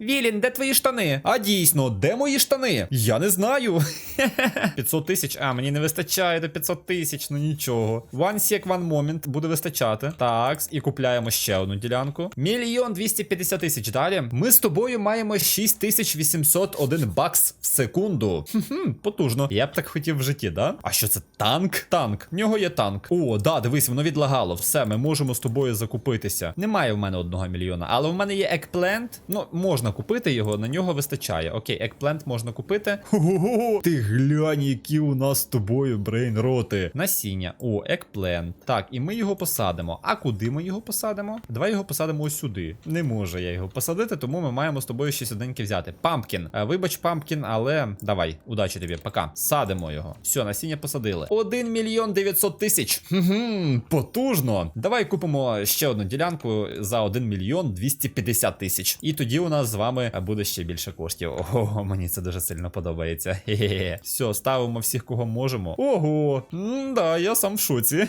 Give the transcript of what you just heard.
Вілін, де твої штани? А дійсно, де мої штани? Я не знаю. 500 тисяч. А, мені не вистачає до 500 тисяч, ну нічого. One sec, one moment буде вистачати. Так, і купляємо ще одну ділянку. Мільйон 250 тисяч. Далі. Ми з тобою маємо 6801 бакс в секунду. Хм, потужно. Я б так хотів в житті, да? А що це танк? Танк. В нього є танк. О, да, дивись, воно відлагало. Все, ми можемо з тобою закупитися. Немає в мене одного мільйона, але в мене є екплент. Ну, можна купити його, на нього вистачає. Окей, екплент можна купити. Хо-хо-хо. Ти глянь, які у нас з тобою брейнроти. Насіння. О, екплент. Так, і ми його посадимо. А куди ми його посадимо? Давай його посадимо ось сюди. Не можу я його посадити, тому ми маємо з тобою щось одненьке взяти. Пампкін. Е, Вибач, пампкін, але давай, удачі тобі, пока. Садимо його. Все, насіння посадили. 1 мільйон 900 тисяч. Потужно. Давай купимо ще одну ділянку за 1 мільйон 250 тисяч. І тоді у нас вами буде ще більше коштів. Ого, мені це дуже сильно подобається. Хе-хе. Все, ставимо всіх, кого можемо. Ого, да, я сам в шоці.